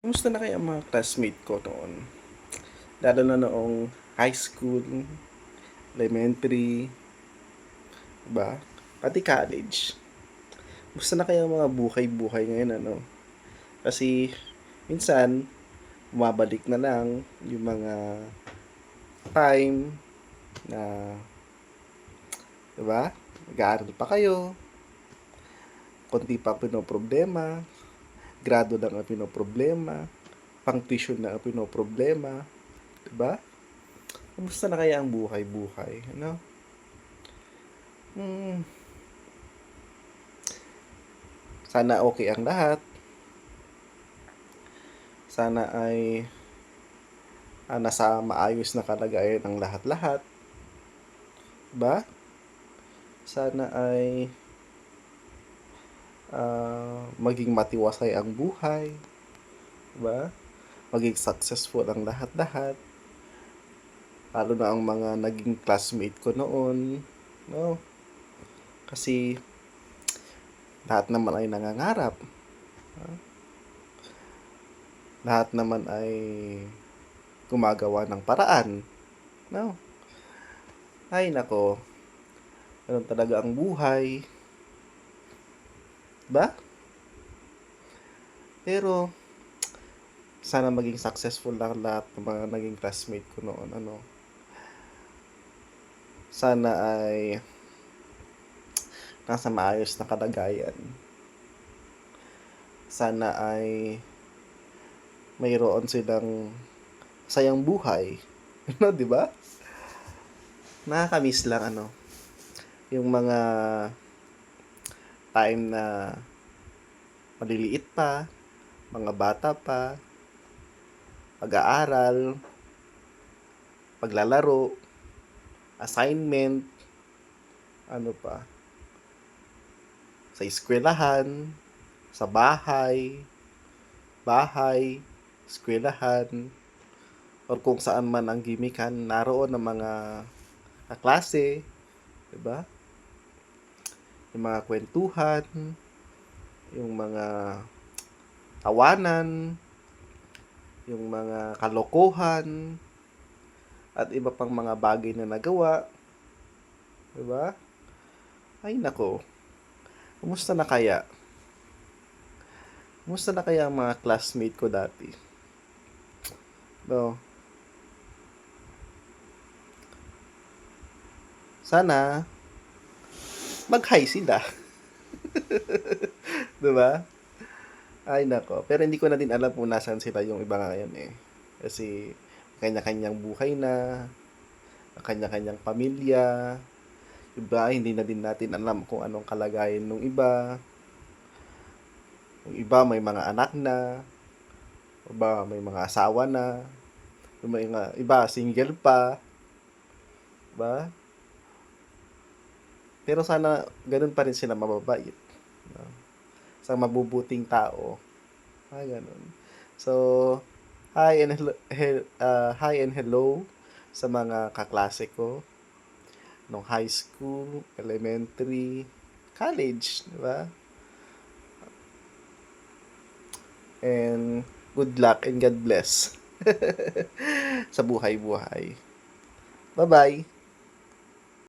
Kumusta na kaya mga classmate ko noon? Lalo na noong high school, elementary, ba? Pati college. Kumusta na kaya mga buhay-buhay ngayon, ano? Kasi, minsan, bumabalik na lang yung mga time na, diba? Nag-aaral pa kayo, konti pa pinoproblema, grado lang ang pinoproblema, pang tuition na ang pinoproblema, 'di ba? Kumusta na kaya ang buhay-buhay, ano? Hmm. Sana okay ang lahat. Sana ay ah, nasa maayos na kalagayan ang lahat-lahat. ba? Sana ay ah, maging matiwasay ang buhay, ba? Maging successful ang lahat-lahat. Lalo na ang mga naging classmate ko noon, no? Kasi lahat naman ay nangangarap. ha? Lahat naman ay gumagawa ng paraan, no? Ay nako, ganun talaga ang buhay, ba? Pero sana maging successful lang lahat ng mga naging classmate ko noon, ano? Sana ay nasa maayos na kalagayan. Sana ay mayroon silang sayang buhay. Ano, 'di ba? Nakakamiss lang ano, yung mga time na maliliit pa, mga bata pa, pag-aaral, paglalaro, assignment, ano pa, sa eskwelahan, sa bahay, bahay, eskwelahan, or kung saan man ang gimikan, naroon ng mga kaklase, 'di ba? Yung mga kwentuhan, yung mga tawanan, yung mga kalokohan, at iba pang mga bagay na nagawa. 'Di ba? Ay nako. Kumusta na kaya? Kumusta na kaya ang mga classmate ko dati? No. Sana mag-hi sila. 'Di ba? Ay nako, pero hindi ko na din alam kung nasaan sila yung iba ngayon eh. Kasi kanya-kanyang buhay na, kanya-kanyang pamilya. Iba, hindi na din natin alam kung anong kalagayan ng iba. Yung iba may mga anak na, iba may mga asawa na, yung mga iba single pa, ba? Pero sana ganun pa rin sila mababait. No? Sa mabubuting tao. Ah, ganun. So, hi and hello, he- uh, hi and hello sa mga kaklase ko nung high school, elementary, college, di ba? And good luck and God bless sa buhay-buhay. Bye-bye!